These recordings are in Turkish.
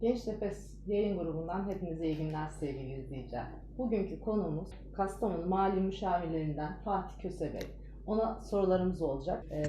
Genç Nefes yayın grubundan hepinize iyi günler sevgili izleyiciler. Bugünkü konuğumuz Kastamonu Mali Müşavirlerinden Fatih Kösebey. Ona sorularımız olacak. Ee,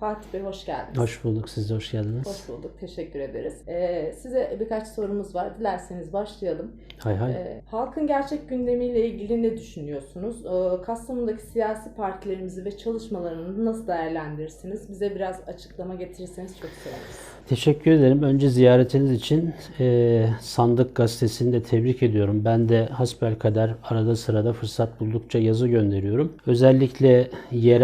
Fatih Bey hoş geldiniz. Hoş bulduk. Siz de hoş geldiniz. Hoş bulduk. Teşekkür ederiz. Ee, size birkaç sorumuz var. Dilerseniz başlayalım. Hay hay. Ee, halkın gerçek gündemiyle ilgili ne düşünüyorsunuz? Ee, Kastamonu'daki siyasi partilerimizi ve çalışmalarını nasıl değerlendirirsiniz? Bize biraz açıklama getirirseniz çok seviniriz. Teşekkür ederim. Önce ziyaretiniz için e, Sandık Gazetesi'ni de tebrik ediyorum. Ben de hasbelkader arada sırada fırsat buldukça yazı gönderiyorum. Özellikle yerel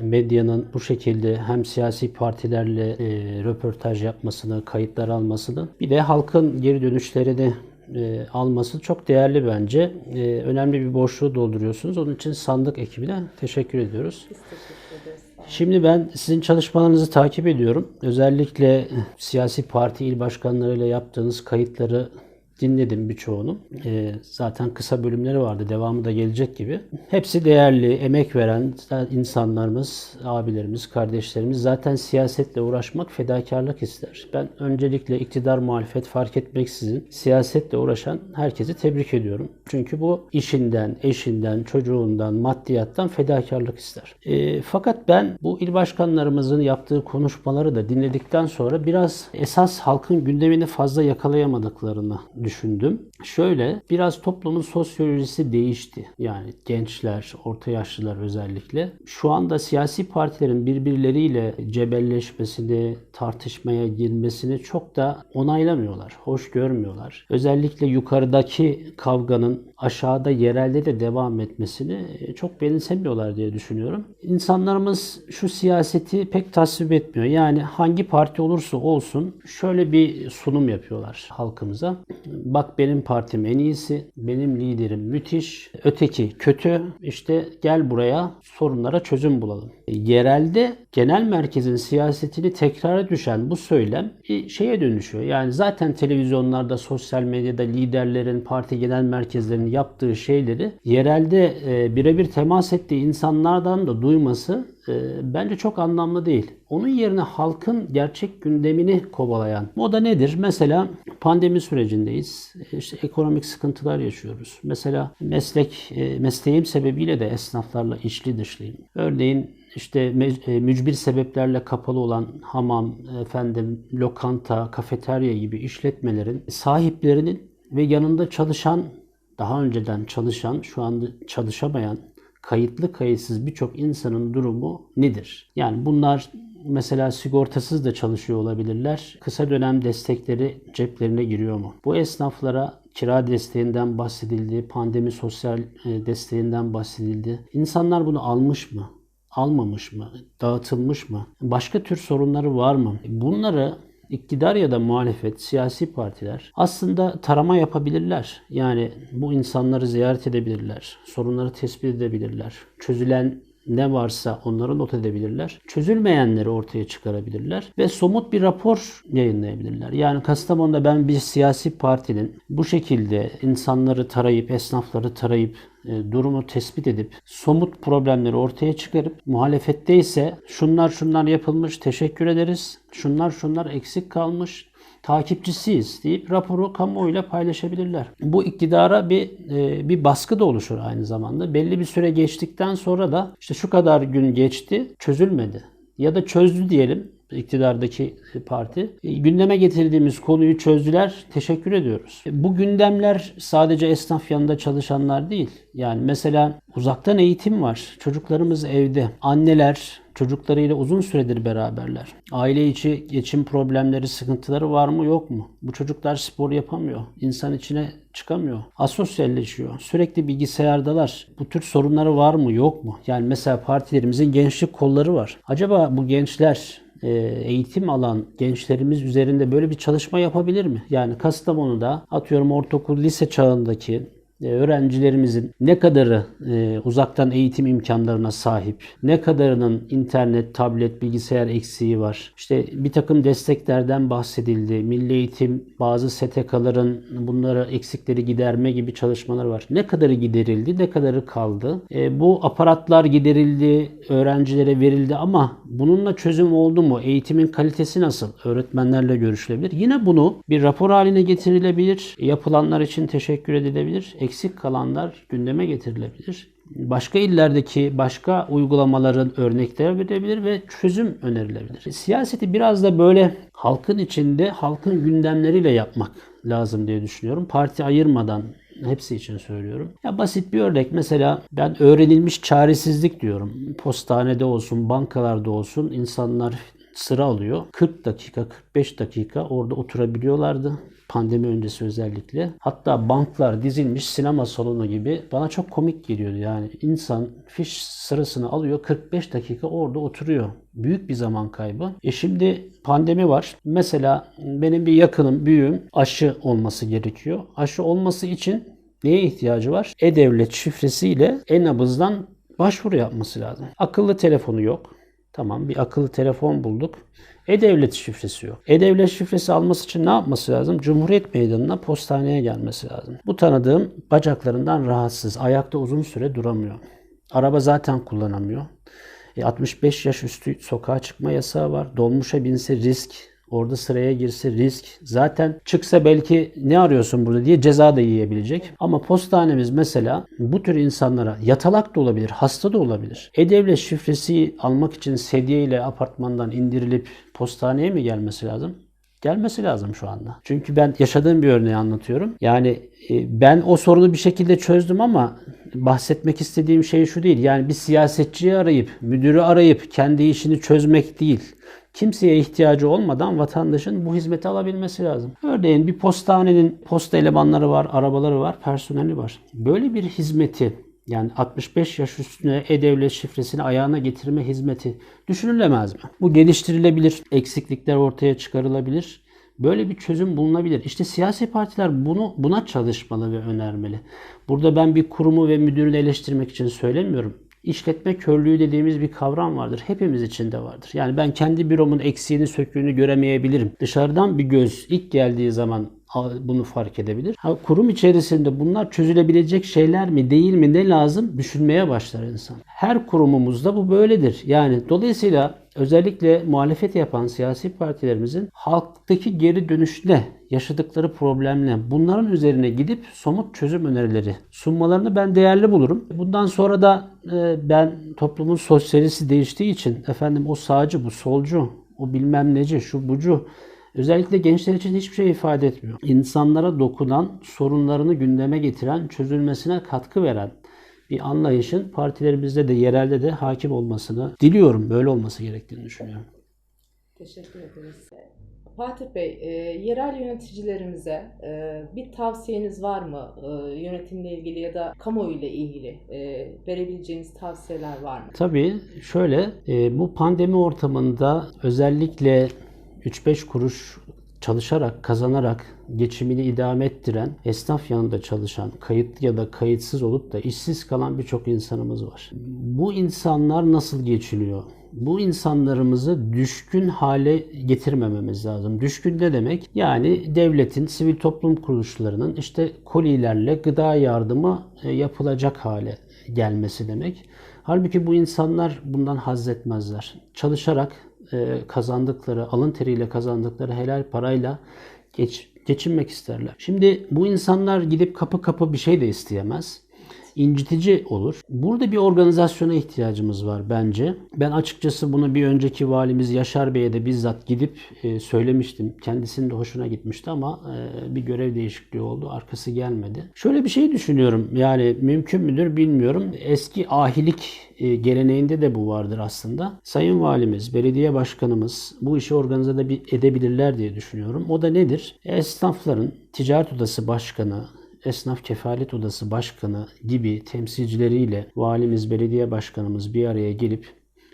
medyanın bu şekilde hem siyasi partilerle e, röportaj yapmasını, kayıtlar almasını bir de halkın geri dönüşlerini e, alması çok değerli bence. E, önemli bir boşluğu dolduruyorsunuz. Onun için sandık ekibine teşekkür ediyoruz. Biz teşekkür ederiz. Sağ olun. Şimdi ben sizin çalışmalarınızı takip ediyorum. Özellikle siyasi parti il başkanlarıyla yaptığınız kayıtları dinledim birçoğunu. Ee, zaten kısa bölümleri vardı. Devamı da gelecek gibi. Hepsi değerli, emek veren insanlarımız, abilerimiz, kardeşlerimiz. Zaten siyasetle uğraşmak fedakarlık ister. Ben öncelikle iktidar muhalefet fark etmeksizin siyasetle uğraşan herkesi tebrik ediyorum. Çünkü bu işinden, eşinden, çocuğundan, maddiyattan fedakarlık ister. Ee, fakat ben bu il başkanlarımızın yaptığı konuşmaları da dinledikten sonra biraz esas halkın gündemini fazla yakalayamadıklarını düşündüm. Şöyle biraz toplumun sosyolojisi değişti. Yani gençler, orta yaşlılar özellikle. Şu anda siyasi partilerin birbirleriyle cebelleşmesini, tartışmaya girmesini çok da onaylamıyorlar, hoş görmüyorlar. Özellikle yukarıdaki kavganın aşağıda yerelde de devam etmesini çok benimsemiyorlar diye düşünüyorum. İnsanlarımız şu siyaseti pek tasvip etmiyor. Yani hangi parti olursa olsun şöyle bir sunum yapıyorlar halkımıza. Bak benim partim en iyisi, benim liderim müthiş, öteki kötü. İşte gel buraya sorunlara çözüm bulalım. Yerelde genel merkezin siyasetini tekrara düşen bu söylem bir şeye dönüşüyor. Yani zaten televizyonlarda, sosyal medyada liderlerin, parti genel merkezlerinin yaptığı şeyleri yerelde e, birebir temas ettiği insanlardan da duyması e, bence çok anlamlı değil. Onun yerine halkın gerçek gündemini kovalayan. O da nedir? Mesela pandemi sürecindeyiz. E, İşte ekonomik sıkıntılar yaşıyoruz. Mesela meslek e, mesleğim sebebiyle de esnaflarla içli dışlıyım. Örneğin işte e, mücbir sebeplerle kapalı olan hamam, efendim lokanta, kafeterya gibi işletmelerin sahiplerinin ve yanında çalışan, daha önceden çalışan, şu anda çalışamayan, kayıtlı kayıtsız birçok insanın durumu nedir? Yani bunlar mesela sigortasız da çalışıyor olabilirler. Kısa dönem destekleri ceplerine giriyor mu? Bu esnaflara kira desteğinden bahsedildi, pandemi sosyal e, desteğinden bahsedildi. İnsanlar bunu almış mı? Almamış mı? Dağıtılmış mı? Başka tür sorunları var mı? Bunları iktidar ya da muhalefet, siyasi partiler aslında tarama yapabilirler. Yani bu insanları ziyaret edebilirler. Sorunları tespit edebilirler. Çözülen ne varsa onları not edebilirler. Çözülmeyenleri ortaya çıkarabilirler ve somut bir rapor yayınlayabilirler. Yani Kastamonu'da ben bir siyasi partinin bu şekilde insanları tarayıp, esnafları tarayıp durumu tespit edip somut problemleri ortaya çıkarıp muhalefette ise şunlar şunlar yapılmış teşekkür ederiz. Şunlar şunlar eksik kalmış takipçisiyiz deyip raporu kamuoyuyla paylaşabilirler. Bu iktidara bir e, bir baskı da oluşur aynı zamanda. Belli bir süre geçtikten sonra da işte şu kadar gün geçti çözülmedi ya da çözdü diyelim iktidardaki parti. E, Gündeme getirdiğimiz konuyu çözdüler. Teşekkür ediyoruz. E, Bu gündemler sadece esnaf yanında çalışanlar değil. Yani mesela uzaktan eğitim var. Çocuklarımız evde. Anneler çocuklarıyla uzun süredir beraberler. Aile içi geçim problemleri, sıkıntıları var mı yok mu? Bu çocuklar spor yapamıyor. İnsan içine çıkamıyor. Asosyalleşiyor. Sürekli bilgisayardalar. Bu tür sorunları var mı yok mu? Yani mesela partilerimizin gençlik kolları var. Acaba bu gençler eğitim alan gençlerimiz üzerinde böyle bir çalışma yapabilir mi? Yani Kastamonu'da atıyorum ortaokul lise çağındaki e, öğrencilerimizin ne kadarı e, uzaktan eğitim imkanlarına sahip, ne kadarının internet, tablet, bilgisayar eksiği var. İşte bir takım desteklerden bahsedildi. Milli Eğitim bazı STK'ların bunları eksikleri giderme gibi çalışmalar var. Ne kadarı giderildi, ne kadarı kaldı. E, bu aparatlar giderildi, öğrencilere verildi ama bununla çözüm oldu mu? Eğitimin kalitesi nasıl? Öğretmenlerle görüşülebilir. Yine bunu bir rapor haline getirilebilir. Yapılanlar için teşekkür edilebilir. Eksik kalanlar gündeme getirilebilir. Başka illerdeki başka uygulamaların örnekleri verilebilir ve çözüm önerilebilir. Siyaseti biraz da böyle halkın içinde halkın gündemleriyle yapmak lazım diye düşünüyorum. Parti ayırmadan hepsi için söylüyorum. Ya basit bir örnek mesela ben öğrenilmiş çaresizlik diyorum. Postanede olsun, bankalarda olsun insanlar sıra alıyor. 40 dakika, 45 dakika orada oturabiliyorlardı. Pandemi öncesi özellikle. Hatta banklar dizilmiş sinema salonu gibi bana çok komik geliyordu. Yani insan fiş sırasını alıyor 45 dakika orada oturuyor. Büyük bir zaman kaybı. E şimdi pandemi var. Mesela benim bir yakınım, büyüğüm aşı olması gerekiyor. Aşı olması için neye ihtiyacı var? E-Devlet şifresiyle e-nabızdan başvuru yapması lazım. Akıllı telefonu yok. Tamam bir akıllı telefon bulduk. E-Devlet şifresi yok. E-Devlet şifresi alması için ne yapması lazım? Cumhuriyet Meydanı'na postaneye gelmesi lazım. Bu tanıdığım bacaklarından rahatsız. Ayakta uzun süre duramıyor. Araba zaten kullanamıyor. E 65 yaş üstü sokağa çıkma yasağı var. Dolmuşa binse risk. Orada sıraya girse risk. Zaten çıksa belki ne arıyorsun burada diye ceza da yiyebilecek. Ama postanemiz mesela bu tür insanlara yatalak da olabilir, hasta da olabilir. E-Devlet şifresi almak için sedye ile apartmandan indirilip postaneye mi gelmesi lazım? Gelmesi lazım şu anda. Çünkü ben yaşadığım bir örneği anlatıyorum. Yani e, ben o sorunu bir şekilde çözdüm ama bahsetmek istediğim şey şu değil. Yani bir siyasetçiyi arayıp, müdürü arayıp kendi işini çözmek değil. Kimseye ihtiyacı olmadan vatandaşın bu hizmeti alabilmesi lazım. Örneğin bir postanenin posta elemanları var, arabaları var, personeli var. Böyle bir hizmeti yani 65 yaş üstüne e-devlet şifresini ayağına getirme hizmeti düşünülemez mi? Bu geliştirilebilir, eksiklikler ortaya çıkarılabilir. Böyle bir çözüm bulunabilir. İşte siyasi partiler bunu buna çalışmalı ve önermeli. Burada ben bir kurumu ve müdürünü eleştirmek için söylemiyorum. İşletme körlüğü dediğimiz bir kavram vardır. Hepimiz için de vardır. Yani ben kendi büromun eksiğini söküğünü göremeyebilirim. Dışarıdan bir göz ilk geldiği zaman bunu fark edebilir. Ha, kurum içerisinde bunlar çözülebilecek şeyler mi değil mi ne lazım düşünmeye başlar insan. Her kurumumuzda bu böyledir. Yani dolayısıyla özellikle muhalefet yapan siyasi partilerimizin halktaki geri dönüş ne? Yaşadıkları problemle bunların üzerine gidip somut çözüm önerileri sunmalarını ben değerli bulurum. Bundan sonra da e, ben toplumun sosyalisi değiştiği için efendim o sağcı bu solcu o bilmem neci şu bucu Özellikle gençler için hiçbir şey ifade etmiyor. İnsanlara dokunan, sorunlarını gündeme getiren, çözülmesine katkı veren bir anlayışın partilerimizde de yerelde de hakim olmasını diliyorum. Böyle olması gerektiğini düşünüyorum. Teşekkür ederiz. Fatih Bey, e, yerel yöneticilerimize e, bir tavsiyeniz var mı? E, yönetimle ilgili ya da kamuoyu ile ilgili e, verebileceğiniz tavsiyeler var mı? Tabii şöyle, e, bu pandemi ortamında özellikle 3-5 kuruş çalışarak, kazanarak geçimini idame ettiren, esnaf yanında çalışan, kayıtlı ya da kayıtsız olup da işsiz kalan birçok insanımız var. Bu insanlar nasıl geçiniyor? Bu insanlarımızı düşkün hale getirmememiz lazım. Düşkün ne demek? Yani devletin, sivil toplum kuruluşlarının işte kolilerle gıda yardımı e, yapılacak hale gelmesi demek. Halbuki bu insanlar bundan haz etmezler. Çalışarak e, kazandıkları, alın teriyle kazandıkları helal parayla geç, geçinmek isterler. Şimdi bu insanlar gidip kapı kapı bir şey de isteyemez incitici olur. Burada bir organizasyona ihtiyacımız var bence. Ben açıkçası bunu bir önceki valimiz Yaşar Bey'e de bizzat gidip e, söylemiştim. Kendisinin de hoşuna gitmişti ama e, bir görev değişikliği oldu. Arkası gelmedi. Şöyle bir şey düşünüyorum. Yani mümkün müdür bilmiyorum. Eski ahilik e, geleneğinde de bu vardır aslında. Sayın Valimiz, belediye başkanımız bu işi organize edebilirler diye düşünüyorum. O da nedir? Esnafların ticaret odası başkanı, Esnaf Kefalet Odası Başkanı gibi temsilcileriyle valimiz, belediye başkanımız bir araya gelip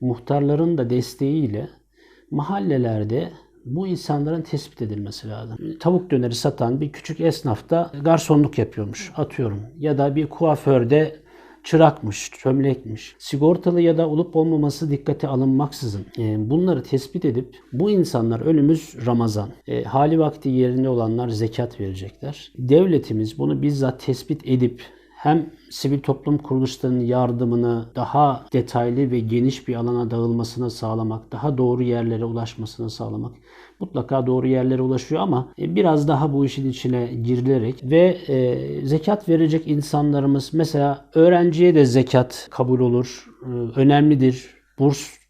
muhtarların da desteğiyle mahallelerde Bu insanların tespit edilmesi lazım. Tavuk döneri satan bir küçük esnafta garsonluk yapıyormuş atıyorum. Ya da bir kuaförde çırakmış, çömlekmiş. Sigortalı ya da olup olmaması dikkate alınmaksızın e, bunları tespit edip bu insanlar önümüz Ramazan. E, hali vakti yerinde olanlar zekat verecekler. Devletimiz bunu bizzat tespit edip hem sivil toplum kuruluşlarının yardımını daha detaylı ve geniş bir alana dağılmasını sağlamak, daha doğru yerlere ulaşmasını sağlamak. Mutlaka doğru yerlere ulaşıyor ama e, biraz daha bu işin içine girilerek ve e, zekat verecek insanlarımız mesela öğrenciye de zekat kabul olur, e, önemlidir. Burs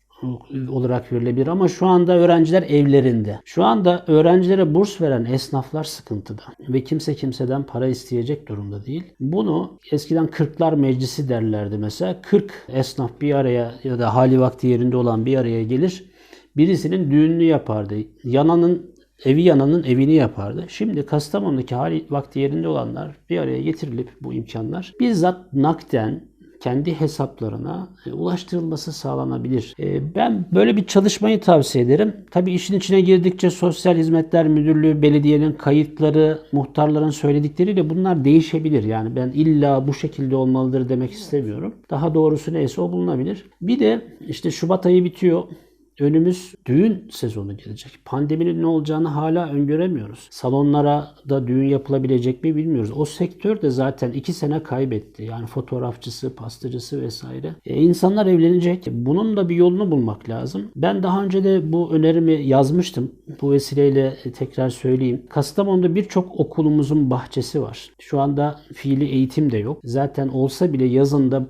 olarak verilebilir ama şu anda öğrenciler evlerinde. Şu anda öğrencilere burs veren esnaflar sıkıntıda ve kimse kimseden para isteyecek durumda değil. Bunu eskiden kırklar meclisi derlerdi mesela. 40 esnaf bir araya ya da hali vakti yerinde olan bir araya gelir. Birisinin düğününü yapardı. Yananın evi yananın evini yapardı. Şimdi Kastamonu'daki hali vakti yerinde olanlar bir araya getirilip bu imkanlar bizzat nakden kendi hesaplarına e, ulaştırılması sağlanabilir. E, Ben böyle bir çalışmayı tavsiye ederim. Tabii işin içine girdikçe Sosyal Hizmetler Müdürlüğü, belediyenin kayıtları, muhtarların söyledikleriyle bunlar değişebilir. Yani ben illa bu şekilde olmalıdır demek istemiyorum. Daha doğrusu neyse o bulunabilir. Bir de işte Şubat ayı bitiyor. Önümüz düğün sezonu gelecek. Pandeminin ne olacağını hala öngöremiyoruz. Salonlara da düğün yapılabilecek mi bilmiyoruz. O sektör de zaten iki sene kaybetti. Yani fotoğrafçısı, pastacısı vesaire. E, insanlar evlenecek. Bunun da bir yolunu bulmak lazım. Ben daha önce de bu önerimi yazmıştım. Bu vesileyle tekrar söyleyeyim. Kastamonu'da birçok okulumuzun bahçesi var. Şu anda fiili eğitim de yok. Zaten olsa bile yazında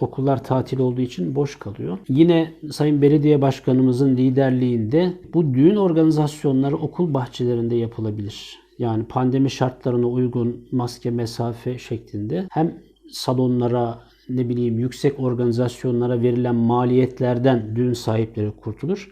okullar tatil olduğu için boş kalıyor. Yine Sayın Belediye Başkanımızın liderliğinde bu düğün organizasyonları okul bahçelerinde yapılabilir. Yani pandemi şartlarına uygun maske mesafe şeklinde hem salonlara ne bileyim yüksek organizasyonlara verilen maliyetlerden düğün sahipleri kurtulur.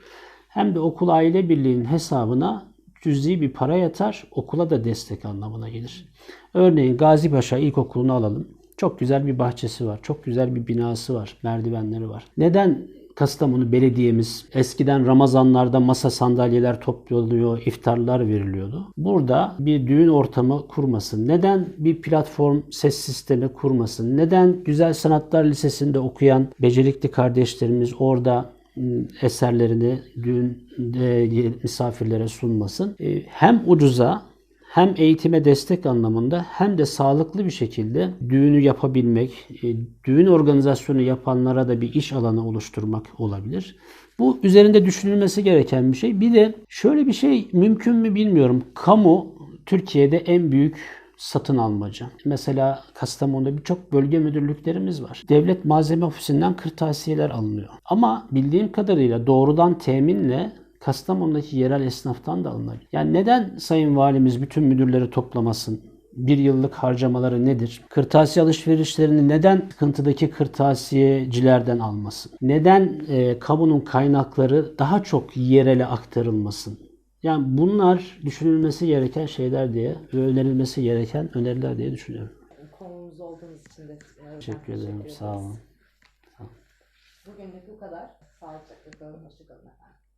Hem de okul aile birliğinin hesabına cüzi bir para yatar, okula da destek anlamına gelir. Örneğin Gazi Paşa İlkokulu'nu alalım. Çok güzel bir bahçesi var, çok güzel bir binası var, merdivenleri var. Neden Kastamonu Belediye'miz eskiden Ramazanlarda masa sandalyeler toplanıyor, iftarlar veriliyordu. Burada bir düğün ortamı kurmasın. Neden bir platform ses sistemi kurmasın? Neden Güzel Sanatlar Lisesi'nde okuyan becerikli kardeşlerimiz orada ım, eserlerini düğünde misafirlere sunmasın? E, Hem ucuza hem eğitime destek anlamında hem de sağlıklı bir şekilde düğünü yapabilmek, e, düğün organizasyonu yapanlara da bir iş alanı oluşturmak olabilir. Bu üzerinde düşünülmesi gereken bir şey. Bir de şöyle bir şey mümkün mü bilmiyorum. Kamu Türkiye'de en büyük satın almacı. Mesela Kastamonu'da birçok bölge müdürlüklerimiz var. Devlet malzeme ofisinden kırtasiyeler alınıyor. Ama bildiğim kadarıyla doğrudan teminle Kastamonu'daki yerel esnaftan da alınabilir. Yani neden Sayın Valimiz bütün müdürleri toplamasın? Bir yıllık harcamaları nedir? Kırtasiye alışverişlerini neden sıkıntıdaki kırtasiyecilerden almasın? Neden e, kamunun kaynakları daha çok yerele aktarılmasın? Yani bunlar düşünülmesi gereken şeyler diye, önerilmesi gereken öneriler diye düşünüyorum. Konumuz olduğunuz için de e, Teşekkür ederim. Sağ ederiz. olun. Bugünlük bu kadar. Sağlıcakla kalın. Hoşçakalın efendim.